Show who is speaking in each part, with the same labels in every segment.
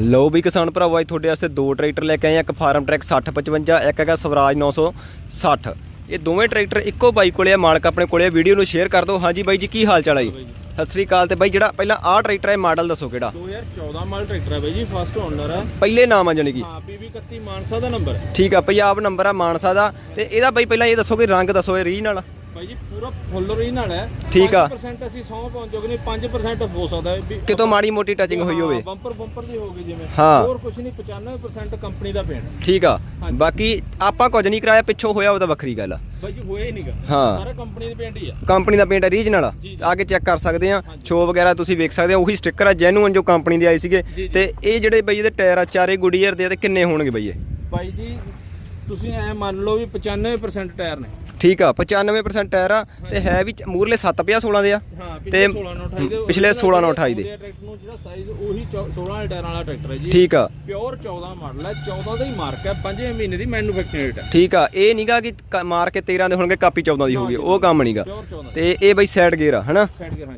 Speaker 1: ਲਓ ਵੀ ਕਿਸਾਨ ਭਰਾਵੋ ਅੱਜ ਤੁਹਾਡੇ ਵਾਸਤੇ ਦੋ ਟਰੈਕਟਰ ਲੈ ਕੇ ਆਏ ਆ ਇੱਕ ਫਾਰਮ ਟਰੈਕ 6055 ਇੱਕ ਹੈਗਾ ਸਵਰਾਜ 960 ਇਹ ਦੋਵੇਂ ਟਰੈਕਟਰ ਇੱਕੋ ਬਾਈ ਕੋਲੇ ਆ ਮਾਲਕ ਆਪਣੇ ਕੋਲੇ ਆ। ਵੀਡੀਓ ਨੂੰ ਸ਼ੇਅਰ ਕਰ ਦਿਓ। ਹਾਂਜੀ ਬਾਈ ਜੀ ਕੀ ਹਾਲ ਚਾਲ ਹੈ ਜੀ? ਸਤਿ ਸ੍ਰੀ ਅਕਾਲ ਤੇ ਬਾਈ ਜਿਹੜਾ ਪਹਿਲਾਂ ਆਹ ਟਰੈਕਟਰ ਹੈ ਮਾਡਲ ਦੱਸੋ ਕਿਹੜਾ?
Speaker 2: 2014 ਮਾਡਲ ਟਰੈਕਟਰ ਹੈ ਬਾਈ ਜੀ ਫਸਟ ਓਨਰ ਹੈ
Speaker 1: ਪਹਿਲੇ ਨਾਮ ਆ ਜਾਣੀ ਕਿ?
Speaker 2: ਹਾਂ PV 31 ਮਾਨਸਾ ਦਾ ਨੰਬਰ।
Speaker 1: ਠੀਕ ਆ ਪੰਜਾਬ ਨੰਬਰ ਆ ਮਾਨਸਾ ਦਾ। ਤੇ ਇਹਦਾ ਬਾਈ ਪਹਿਲਾਂ ਇਹ ਦੱਸੋ ਕਿ ਰੰਗ ਦੱਸੋ ਇਹ ਰੀਜਨਲ
Speaker 2: ਬਾਈ ਜੀ ਪੂਰਾ ਫੁੱਲ ਓਰੀਜਨਲ ਹੈ।
Speaker 1: ਠੀਕ ਆ।
Speaker 2: 5% ਅਸੀਂ 100 ਪਹੁੰਚ ਜੋਗੇ ਨਹੀਂ 5% ਹੋ ਸਕਦਾ ਹੈ ਵੀ
Speaker 1: ਕਿਤੋਂ ਮਾੜੀ ਮੋਟੀ ਟੱਚਿੰਗ ਹੋਈ ਹੋਵੇ।
Speaker 2: ਬੰਪਰ ਬੰਪਰ ਦੀ ਹੋਗੀ ਜਿਵੇਂ।
Speaker 1: ਹਾਂ।
Speaker 2: ਹੋਰ ਕੁਝ ਨਹੀਂ 95% ਕੰਪਨੀ ਦਾ ਪੇਂਟ
Speaker 1: ਠੀਕ ਆ।
Speaker 2: ਹਾਂਜੀ।
Speaker 1: ਬਾਕੀ ਆਪਾਂ ਕੁਝ ਨਹੀਂ ਕਰਾਇਆ ਪਿੱਛੋਂ ਹੋਇਆ ਉਹਦਾ ਵੱਖਰੀ ਗੱਲ ਆ।
Speaker 2: ਬਾਈ ਜੀ ਹੋਇਆ ਹੀ ਨਹੀਂਗਾ
Speaker 1: ਹਾਂ।
Speaker 2: ਸਾਰਾ ਕੰਪਨੀ ਦੇ ਪੇਂਟ ਹੀ ਆ।
Speaker 1: ਕੰਪਨੀ ਦਾ ਪੇਂਟ ਹੈ ਰੀਜਨਲ ਆ।
Speaker 2: ਜੀ, ਜੀ।
Speaker 1: ਆ ਕੇ ਚੈੱਕ ਕਰ ਸਕਦੇ ਆ। ਸ਼ੋ ਵਗੈਰਾ ਤੁਸੀਂ ਵੇਖ ਸਕਦੇ ਆ। ਉਹੀ ਸਟicker ਆ ਜੈਨੂਅਨ ਜੋ ਕੰਪਨੀ ਦੇ ਆਏ ਸੀਗੇ।
Speaker 2: ਜੀ, ਜੀ।
Speaker 1: ਤੇ ਇਹ ਜਿਹੜੇ ਬਈ ਇਹਦੇ ਟਾਇਰ ਆ ਚਾਰੇ ਗੁਡੀਅਰ ਦੇ ਆ ਤੇ ਕਿੰਨੇ ਹੋਣਗੇ ਬਈ ਇਹ?
Speaker 2: ਬਾਈ ਜੀ ਤੁਸੀਂ ਐ ਮੰਨ ਲਓ ਵੀ 95% ਟਾਇਰ ਨੇ।
Speaker 1: ਠੀਕ ਆ 95% ਟਾਇਰ ਆ ਤੇ ਹੈ ਵੀ ਮੂਰਲੇ 7 ਪਿਆ 16 ਦੇ ਆ
Speaker 2: ਹਾਂ
Speaker 1: ਤੇ
Speaker 2: 16 ਨਾਲ 28 ਦੇ
Speaker 1: ਪਿਛਲੇ 16 ਨਾਲ 28 ਦੇ।
Speaker 2: ਟਰੈਕਟਰ ਨੂੰ ਜਿਹੜਾ ਸਾਈਜ਼ ਉਹੀ 16 ਵਾਲੇ ਟਾਇਰਾਂ ਵਾਲਾ ਟਰੈਕਟਰ ਹੈ ਜੀ।
Speaker 1: ਠੀਕ ਆ।
Speaker 2: ਪਿਓਰ 14 ਮਾਡਲ ਹੈ 14 ਦਾ ਹੀ ਮਾਰਕ ਹੈ 5 ਮਹੀਨੇ ਦੀ ਮੈਨੂਫੈਕਚਰਿੰਗ ਡੇਟ ਹੈ।
Speaker 1: ਠੀਕ ਆ ਇਹ ਨਹੀਂਗਾ ਕਿ ਮਾਰ ਕੇ 13 ਦੇ ਹੋਣਗੇ ਕਾਪੀ 14 ਦੀ ਹੋਊਗੀ ਉਹ ਕੰਮ ਨਹੀਂਗਾ
Speaker 2: ਪਿਓਰ 14
Speaker 1: ਤੇ ਇਹ ਬਈ ਸਾਈਡ ਗੇਅਰ ਆ ਹਨਾ?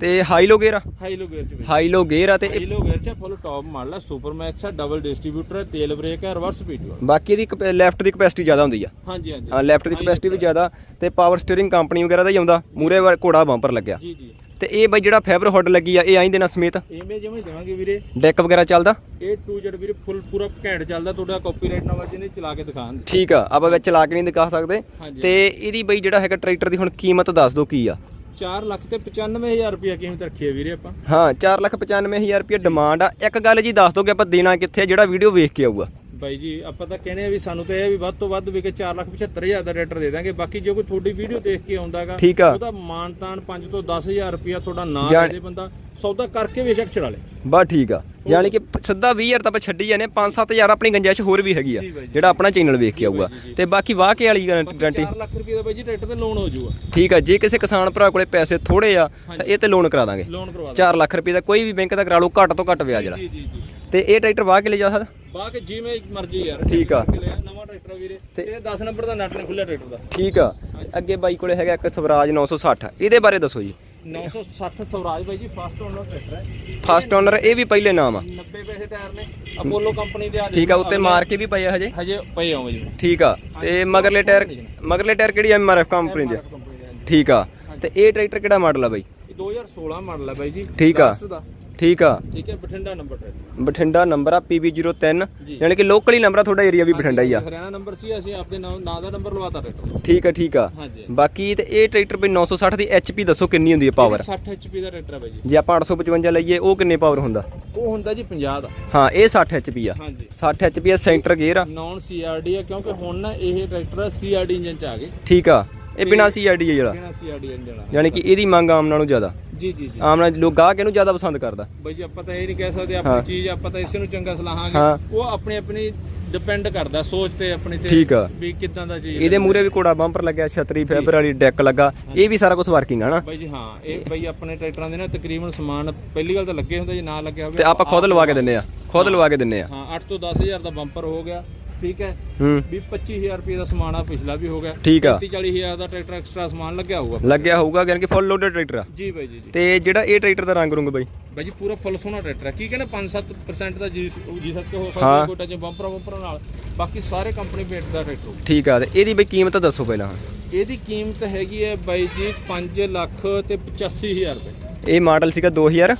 Speaker 1: ਤੇ ਹਾਈ ਲੋ ਗੇਅਰ ਆ?
Speaker 2: ਹਾਈ ਲੋ ਗੇਅਰ ਚ ਵੀ।
Speaker 1: ਹਾਈ ਲੋ ਗੇਅਰ ਆ ਤੇ
Speaker 2: ਹਾਈ ਲੋ ਗੇਅਰ ਚ ਫੁੱਲ ਟੌਪ ਮਾਡਲ ਹੈ ਸੁਪਰ ਮੈਕਸ ਹੈ ਡਬਲ ਡਿਸਟ੍ਰੀਬਿਊਟਰ ਹੈ ਤੇਲ ਬ੍ਰੇਕ ਹੈ ਰਿਵਰਸ ਸਪੀਡ ਹੈ।
Speaker 1: ਬਾਕੀ ਇਹਦੀ ਲੈਫਟ ਦੀ ਕਪੈਸਿਟੀ ਜ਼ਿਆਦਾ ਹੁੰਦੀ ਆ।
Speaker 2: ਹਾਂਜੀ ਹਾਂਜੀ।
Speaker 1: ਹਾਂ ਲੈਫਟ ਦੀ ਕਪੈਸਿਟੀ ਵੀ ਜ਼ਿਆਦਾ ਤੇ ਪਾਵਰ ਸਟੀਅਰਿੰਗ ਕੰਪਨੀ ਵਗੈਰਾ ਦਾ ਹੀ ਆਉਂਦਾ ਮੂਰੇ ਵਾਰ ਘੋੜਾ ਬੰਪਰ ਲੱਗਿਆ।
Speaker 2: ਜੀ ਜੀ।
Speaker 1: ਤੇ ਇਹ ਬਈ ਜਿਹੜਾ ਫਾਈਬਰ ਹੁੱਡ ਲੱਗੀ ਆ ਇਹ ਆਈ ਦੇ ਨਾਲ ਸਮੇਤ?
Speaker 2: ਇਵੇਂ ਜਿਵੇਂ ਦੇਵਾਂਗੇ ਵੀਰੇ।
Speaker 1: ਡੈਕ ਵਗੈਰਾ ਚੱਲਦਾ?
Speaker 2: to Z ਵੀਰੇ ਫੁੱਲ ਪੂਰਾ ਘੈਂਟ ਚੱਲਦਾ ਤੁਹਾਡਾ ਕਾਪੀਰਾਈਟ ਨਾ ਵਜੇ ਨਹੀਂ ਚਲਾ ਕੇ ਦਿਖਾਣ
Speaker 1: ਠੀਕ ਆ ਆਪਾਂ ਵਿੱਚ ਚਲਾ ਕੇ ਨਹੀਂ ਦਿਖਾ ਸਕਦੇ।
Speaker 2: ਹਾਂਜੀ।
Speaker 1: ਤੇ ਇਹਦੀ ਬਈ ਜਿਹੜਾ ਹੈਗਾ ਟਰੈਕਟਰ ਦੀ ਹੁਣ ਕੀਮਤ ਦੱਸ ਦਿਓ ਕੀ ਆ?
Speaker 2: 4 ਲੱਖ ਤੇ 95000 ਰੁਪਏ ਕੀਮਤ ਰੱਖੀ ਹੈ ਵੀਰੇ ਆਪਾਂ?
Speaker 1: ਹਾਂ 495000 ਰੁਪਏ ਡਿਮਾਂਡ ਆ। ਇੱਕ ਗੱਲ ਜੀ ਦੱਸ ਦਿਓ ਕਿ ਆਪਾਂ ਦੇਣਾ ਕਿੱਥੇ ਆ ਜਿਹੜਾ ਵੀਡੀਓ ਵੇਖ ਕੇ ਆਊਗਾ।
Speaker 2: ਬਾਈ ਜੀ ਆਪਾਂ ਤਾਂ ਕਹਿੰਦੇ ਆ ਵੀ ਸਾਨੂੰ ਤਾਂ ਇਹ ਵੀ ਵੱਧ ਤੋਂ ਵੱਧ ਵੀ ਕਿ 475000 ਦਾ ਰੇਟਰ ਦੇ ਦਾਂਗੇ। ਬਾਕੀ ਜੇ ਕੋਈ ਤੁਹਾਡੀ ਵੀਡੀਓ ਦੇਖ ਕੇ ਆਉਂਦਾਗਾ
Speaker 1: ਠੀਕ ਆ।
Speaker 2: ਉਹਦਾ ਮਾਨਤਾਨ 5 ਤੋਂ 10000 ਰੁਪਿਆ ਤੁਹਾਡਾ ਨਾਂ
Speaker 1: ਜਾਣ-
Speaker 2: ਦੇ ਦੇ ਬੰਦਾ। ਸੌਦਾ ਕਰਕੇ ਬੇਸ਼ੱਕ ਚੜਾ ਲੇ।
Speaker 1: ਬਸ ਠੀਕ ਆ। ਯਾਨੀ ਕਿ ਸਿੱਧਾ 20000 ਤਾਂ ਆਪਾਂ ਛੱਡੀ ਜਾਂਦੇ 5-7000 ਆਪਣੀ ਗੰਜਾਇਸ਼ ਹੋਰ ਵੀ ਹੈਗੀ ਆ। ਜਿਹੜਾ ਆਪਣਾ ਚੈਨਲ ਵੇਖ ਕੇ ਆਊਗਾ। ਤੇ ਬਾਕੀ ਵਾਹ ਕੇ ਵਾਲੀ ਗਾਰੰਟੀ
Speaker 2: 4 ਲੱਖ ਰੁਪਏ ਦਾ ਬਾਈ ਜੀ ਟਰੈਕਟਰ ਤੇ ਲੋਨ ਹੋ ਜਾਊਗਾ
Speaker 1: ਠੀਕ ਆ ਜੇ ਕਿਸੇ ਕਿਸਾਨ ਭਰਾ ਕੋਲੇ ਪੈਸੇ ਥੋੜੇ ਆ ਤਾਂ ਇਹ ਤੇ ਲੋਨ ਕਰਾ ਦਾਂਗੇ।
Speaker 2: ਲੋਨ ਕਰਵਾ
Speaker 1: 4 ਲੱਖ ਰੁਪਏ ਦਾ ਕੋਈ ਵੀ ਬੈਂਕ ਦਾ ਕਰਾ ਲਓ ਘੱਟ ਤੋਂ ਘੱਟ ਵਿਆਜ ਵਾਲਾ।
Speaker 2: ਜੀ ਜੀ ਜੀ।
Speaker 1: ਤੇ ਇਹ ਟਰੈਕਟਰ ਵਾਹ ਕੇ ਲੈ ਜਾ ਸਕਦਾ?
Speaker 2: ਬਾਕੀ ਜਿਵੇਂ ਮਰਜ਼ੀ ਯਾਰ
Speaker 1: ਠੀਕ ਆ।
Speaker 2: ਨਵਾਂ ਟਰੈਕਟਰ ਆ ਵੀਰੇ। ਤੇ ਇਹ 10 ਨੰਬਰ ਦਾ ਨਟ ਨੇ ਖੁੱਲਿਆ ਟਰੈਕਟਰ ਦਾ।
Speaker 1: ਠੀਕ ਆ। ਅੱਗੇ ਬਾਈ ਕੋਲੇ ਹੈਗਾ ਇੱਕ ਸਵਰਾਜ 960 ਇਹਦੇ ਬਾਰੇ ਦੱਸੋ ਜੀ।
Speaker 2: 960 ਸਵਰਾਜ ਬਾਈ ਜੀ ਫਸਟ ਓਨਰ ਟਰੈਕਟਰ ਹੈ।
Speaker 1: ਫਸਟ ਓਨਰ ਇਹ ਵੀ ਪਹਿਲੇ ਨਾਮ ਆ।
Speaker 2: 90 ਪੈਸੇ ਟਾਇਰ ਨੇ। ਅਪੋਲੋ ਕੰਪਨੀ ਦੇ ਆ
Speaker 1: ਠੀਕ ਆ ਉੱਤੇ ਮਾਰ ਕੇ ਵੀ ਪਏ ਆ ਹਜੇ।
Speaker 2: ਹਜੇ ਪਏ ਆਉਂਗੇ ਜੀ।
Speaker 1: ਠੀਕ ਆ। ਤੇ ਮਗਰਲੇ ਟਾਇਰ ਮਗਰਲੇ ਟਾਇਰ ਕਿਹੜੀ ਐਮਆਰਐਫ ਕੰਪਨੀ ਦੇ ਆ?
Speaker 2: ਕੰਪਨੀ ਦੇ
Speaker 1: ਠੀਕ ਆ। ਤੇ ਇਹ ਟਰੈਕਟਰ ਕਿਹੜਾ ਮਾਡਲ ਆ ਬਾਈ?
Speaker 2: ਇਹ 2016 ਮਾਡਲ ਹੈ ਬਾਈ ਜੀ।
Speaker 1: ਠੀਕ ਆ। ਠੀਕ ਆ।
Speaker 2: ਠੀਕ ਹੈ Bathinda number tractor
Speaker 1: Bathinda number ਆ PB03
Speaker 2: ਜੀ।
Speaker 1: ਯਾਨੀ ਕਿ ਲੋਕਲ ਹੀ ਨੰਬਰ ਆ ਤੁਹਾਡਾ ਏਰੀਆ ਵੀ ਬਠਿੰਡਾ ਹੀ ਆ।
Speaker 2: ਹਰਿਆਣਾ ਨੰਬਰ ਸੀ ਅਸੀਂ ਆਪਣੇ ਨਾਂ ਨਾਂ ਦਾ ਨੰਬਰ ਲਵਾਤਾ ਟਰੈਕਟਰ
Speaker 1: ਠੀਕ ਆ ਠੀਕ ਆ।
Speaker 2: ਹਾਂਜੀ।
Speaker 1: ਬਾਕੀ ਤੇ ਇਹ ਟਰੈਕਟਰ ਬਈ 960 ਦੀ HP ਦੱਸੋ ਕਿੰਨੀ ਹੁੰਦੀ ਹੈ ਪਾਵਰ
Speaker 2: 60 HP ਦਾ ਟਰੈਕਟਰ ਹੈ ਬਾਈ ਜੀ।
Speaker 1: ਜੇ ਆਪਾਂ 855 ਲਈਏ ਉਹ ਕਿੰਨੇ ਪਾਵਰ ਹੁੰਦਾ?
Speaker 2: ਉਹ ਹੁੰਦਾ ਜੀ 50 ਦਾ।
Speaker 1: ਹਾਂ ਇਹ 60 HP ਆ।
Speaker 2: ਹਾਂਜੀ।
Speaker 1: 60 HP ਆ ਸੈਂਟਰ ਗੇਅਰ ਆ।
Speaker 2: ਨੌਨ ਸੀਆਰਡੀ ਹੈ ਕਿਉਂਕਿ ਹੁਣ ਨਾ ਇਹ ਟਰੈਕਟਰ ਸੀਆਰਡੀ ਇੰਜਨ ਚ ਆ ਗਏ।
Speaker 1: ਠੀਕ ਆ। ਇਹ ਬਿਨਾ CRD ਹੈ ਜਿਹੜਾ।
Speaker 2: ਕਿਹੜਾ ਸੀਆਰਡੀ ਇੰਜਨ ਆ
Speaker 1: ਯਾਨੀ ਕਿ ਇਹਦੀ ਮੰਗ ਆਮ ਨਾਲੋਂ ਜ਼ਿਆਦਾ।
Speaker 2: ਜੀ ਜੀ ਜੀ।
Speaker 1: ਆਮ ਨਾਲ ਲੋਕ ਗਾਹਕ ਇਹਨੂੰ ਜ਼ਿਆਦਾ ਪਸੰਦ ਕਰਦਾ।
Speaker 2: ਬਾਈ ਜੀ ਆਪਾਂ ਤਾਂ ਇਹ ਨਹੀਂ ਕਹਿ ਸਕਦੇ। ਆਪਣੀ ਚੀਜ਼ ਆਪਾਂ ਤਾਂ ਇਸੇ ਨੂੰ ਚੰਗਾ ਸਲਾਹਾਂਗੇ। ਉਹ ਆਪਣੀ ਆਪਣੀ ਡਿਪੈਂਡ ਕਰਦਾ ਸੋਚ ਤੇ ਆਪਣੀ ਤੇ
Speaker 1: ਠੀਕ ਆ।
Speaker 2: ਵੀ ਕਿਦਾਂ ਦਾ ਚੀਜ਼
Speaker 1: ਇਹਦੇ ਮੂਰੇ ਵੀ ਕੋੜਾ ਬੰਪਰ ਲੱਗਿਆ ਛਤਰੀ ਫਾਈਬਰ ਵਾਲੀ ਡੈਕ ਲੱਗਾ। ਇਹ ਵੀ ਸਾਰਾ ਕੁਝ ਵਰਕਿੰਗ ਆ ਨਾ।
Speaker 2: ਬਾਈ ਜੀ ਹਾਂ ਇਹ ਬਾਈ ਆਪਣੇ ਟਰੈਕਟਰਾਂ ਦੇ ਨਾ ਤਕਰੀਬਨ ਸਮਾਨ ਪਹਿਲੀ ਗੱਲ ਤਾਂ ਲੱਗੇ ਹੁੰਦੇ ਜੇ ਨਾ ਲੱਗਿਆ ਹੋਵੇ
Speaker 1: ਤੇ ਆਪਾਂ ਖੁਦ ਲਵਾ ਕੇ ਦਿੰਨੇ ਆ। ਖੁਦ ਲਵਾ ਕੇ ਦਿੰਨੇ ਆ।
Speaker 2: ਹਾਂ 8 ਤੋਂ 10000 ਦਾ ਬੰਪਰ ਹੋ ਗਿਆ। ਠੀਕ ਹੈ?
Speaker 1: ਹੂੰ।
Speaker 2: ਵੀ 25000 ਰੁਪਏ ਦਾ ਸਮਾਨ ਆ ਪਿਛਲਾ ਵੀ ਹੋ ਗਿਆ।
Speaker 1: ਠੀਕ ਆ।
Speaker 2: 30 40000 ਦਾ ਟਰੈਕਟਰ ਐਕਸਟਰਾ ਸਮਾਨ ਲੱਗਿਆ ਹੋਊਗਾ।
Speaker 1: ਲੱਗਿਆ ਹੋਊਗਾ ਯਾਨੀ ਕਿ ਫੁੱਲ ਲੋਡਡ ਟਰੈਕਟਰ ਆ।
Speaker 2: ਜੀ ਬਾਈ ਜੀ ਜੀ।
Speaker 1: ਤੇ ਜਿਹੜਾ ਇਹ ਟਰੈਕਟਰ ਦਾ ਰੰਗ ਰੁੰਗ ਬਈ?
Speaker 2: ਬਾਈ ਜੀ ਪੂਰਾ ਫੁੱਲ ਸੋਹਣਾ ਟਰੈਕਟਰ ਹੈ ਕੀ ਕਹਿੰਦੇ 5-7% ਦਾ ਜੀ ਜੀ ਸਕੇ ਹੋ। ਸਕਦਾ ਕੋਈ ਟੱਚ ਬੰਪਰ ਬੰਪਰ ਨਾਲ। ਬਾਕੀ ਸਾਰੇ ਕੰਪਨੀ ਪੇਟ ਦਾ ਟਰੈਕਟਰ।
Speaker 1: ਠੀਕ ਆ ਤੇ ਇਹਦੀ ਬਈ ਕੀਮਤ ਦੱਸੋ ਪਹਿਲਾਂ।
Speaker 2: ਇਹਦੀ ਕੀਮਤ ਹੈਗੀ ਹੈ ਬਾਈ ਜੀ 5 ਲੱਖ ਤੇ 85000 ਰੁਪਏ।
Speaker 1: ਇਹ ਮਾਡਲ ਸੀਗਾ 2016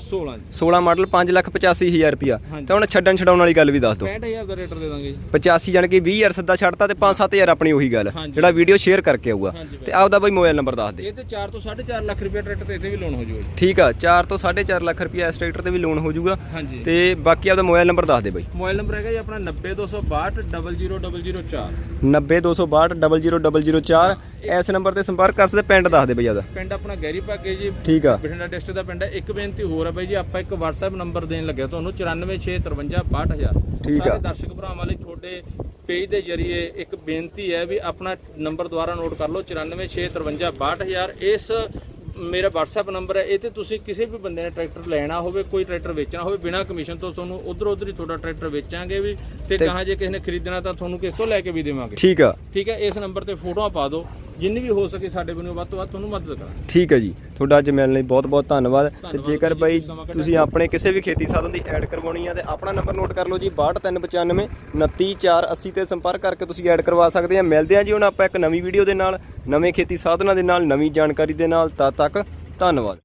Speaker 2: 16 ਜੀ।
Speaker 1: ਮਾਡਲ 585000 ਰੁਪਿਆ। ਤੇ ਹੁਣ ਛੱਡਣ ਛਡਾਉਣ ਵਾਲੀ ਗੱਲ ਵੀ ਦੱਸ ਦਿਓ।
Speaker 2: 65000 ਦਾ ਰੇਟਰ ਦੇ ਦਾਂਗੇ ਜੀ।
Speaker 1: 85 ਜਾਣੀ ਕਿ 20000 ਸਿੱਧਾ ਛੱਡਤਾ ਤੇ 5-7000 ਆਪਣੀ ਉਹੀ ਗੱਲ। ਜਿਹੜਾ ਵੀਡੀਓ ਸ਼ੇਅਰ ਕਰਕੇ ਆਊਗਾ। ਤੇ ਆਪਦਾ ਬਈ ਮੋਬਾਈਲ ਨੰਬਰ ਦੱਸ ਦੇ।
Speaker 2: ਇਹ ਤੇ 4 ਤੋਂ 4.5 ਲੱਖ ਰੁਪਏ ਟਰੈਕਟਰ ਤੇ ਇੱਥੇ ਵੀ ਲੋਨ ਹੋ ਜਾਊਗਾ ਜੀ।
Speaker 1: ਠੀਕ ਆ 4 ਤੋਂ 4.5 ਲੱਖ ਰੁਪਿਆ ਇਸ ਟਰੈਕਟਰ ਤੇ ਵੀ ਲੋਨ ਹੋ ਜਾਊਗਾ ਤੇ ਬਾਕੀ ਆਪਦਾ ਮੋਬਾਈਲ ਨੰਬਰ ਦੱਸ ਦੇ ਬਈ।
Speaker 2: ਮੋਬਾਈਲ ਨੰਬਰ ਹੈਗਾ ਜੀ ਆਪਣਾ 90262 00004
Speaker 1: 90262 ਇਸ ਨੰਬਰ ਤੇ ਸੰਪਰਕ ਕਰ ਸਕਦੇ ਪਿੰਡ ਦੱਸ ਦੇ ਬਈ ਆਪਦਾ।
Speaker 2: ਪਿੰਡ ਆਪਣਾ ਗੈਰੀ ਭਾਗੇ ਜੀ
Speaker 1: ਠੀਕ ਆ।
Speaker 2: ਬਠਿੰਡਾ ਡਿਸਟ੍ਰਿਕਟ ਦਾ ਪਿੰਡ ਹੈ। ਇੱਕ ਬੇਨਤੀ ਹੋਰ ਹੈ ਬਾਈ ਜੀ ਆਪਾਂ ਇੱਕ WhatsApp ਨੰਬਰ ਦੇਣ ਲੱਗਿਆ ਤੁਹਾਨੂੰ 9465562000
Speaker 1: ਠੀਕ ਆ।
Speaker 2: ਦਰਸ਼ਕ ਭਰਾਵਾਂ ਲਈ ਤੁਹਾਡੇ ਪੇਜ ਦੇ ਜਰੀਏ ਇੱਕ ਬੇਨਤੀ ਹੈ ਵੀ ਆਪਣਾ ਨੰਬਰ ਦੁਬਾਰਾ ਨੋਟ ਕਰ ਲਓ 9465562000 ਇਸ ਮੇਰਾ WhatsApp ਨੰਬਰ ਹੈ ਇਹ ਤੇ ਤੁਸੀਂ ਕਿਸੇ ਵੀ ਬੰਦੇ ਨੇ ਟਰੈਕਟਰ ਲੈਣਾ ਹੋਵੇ ਕੋਈ ਟਰੈਕਟਰ ਵੇਚਣਾ ਹੋਵੇ ਬਿਨਾਂ ਕਮਿਸ਼ਨ ਤੋਂ ਤੁਹਾਨੂੰ ਉਧਰ ਉਧਰ ਹੀ ਤੁਹਾਡਾ ਟਰੈਕਟਰ ਵੇਚਾਂਗੇ ਵੀ ਤੇ ਕਹਾਂ ਜੇ ਕਿਸੇ ਨੇ ਖਰੀਦਣਾ ਤਾਂ ਤੁਹਾਨੂੰ ਕਿਸ ਤੋਂ ਲੈ ਕੇ ਵੀ ਦੇਵਾਂਗੇ।
Speaker 1: ਠੀਕ ਆ।
Speaker 2: ਠੀਕ ਹੈ ਇਸ ਨੰਬਰ ਤੇ ਫੋਟੋਆਂ ਪਾ ਦਿਓ। ਜਿੰਨੀ ਵੀ ਹੋ ਸਕੇ ਸਾਡੇ ਵੱਲੋਂ ਵੱਧ ਤੋਂ ਵੱਧ ਤੁਹਾਨੂੰ ਮਦਦ ਕਰਾਂਗੇ।
Speaker 1: ਠੀਕ ਹੈ ਜੀ। ਤੁਹਾਡਾ ਅੱਜ ਮਿਲਣ ਲਈ ਬਹੁਤ ਬਹੁਤ ਧੰਨਵਾਦ। ਤੇ ਜੇਕਰ ਬਾਈ। ਤੁਸੀਂ ਆਪਣੇ ਕਿਸੇ ਵੀ ਖੇਤੀ ਸਾਧਨ ਦੀ ਐਡ ਕਰਵਾਉਣੀ ਆ ਤੇ ਆਪਣਾ ਨੰਬਰ ਨੋਟ ਕਰ ਲਓ ਜੀ 6295 29480 ਤੇ ਸੰਪਰਕ ਕਰਕੇ ਤੁਸੀਂ ਐਡ ਕਰਵਾ ਸਕਦੇ ਆ। ਮਿਲਦੇ ਆ ਜੀ ਹੁਣ ਆਪਾਂ ਇੱਕ ਨਵੀਂ ਵੀਡੀਓ ਦੇ ਨਾਲ ਨਵੇਂ ਖੇਤੀ ਸਾਧਨਾਂ ਦੇ ਨਾਲ ਨਵੀਂ ਜਾਣਕਾਰੀ ਦੇ ਨਾਲ। ਤਦ ਤੱਕ ਧੰਨਵਾਦ।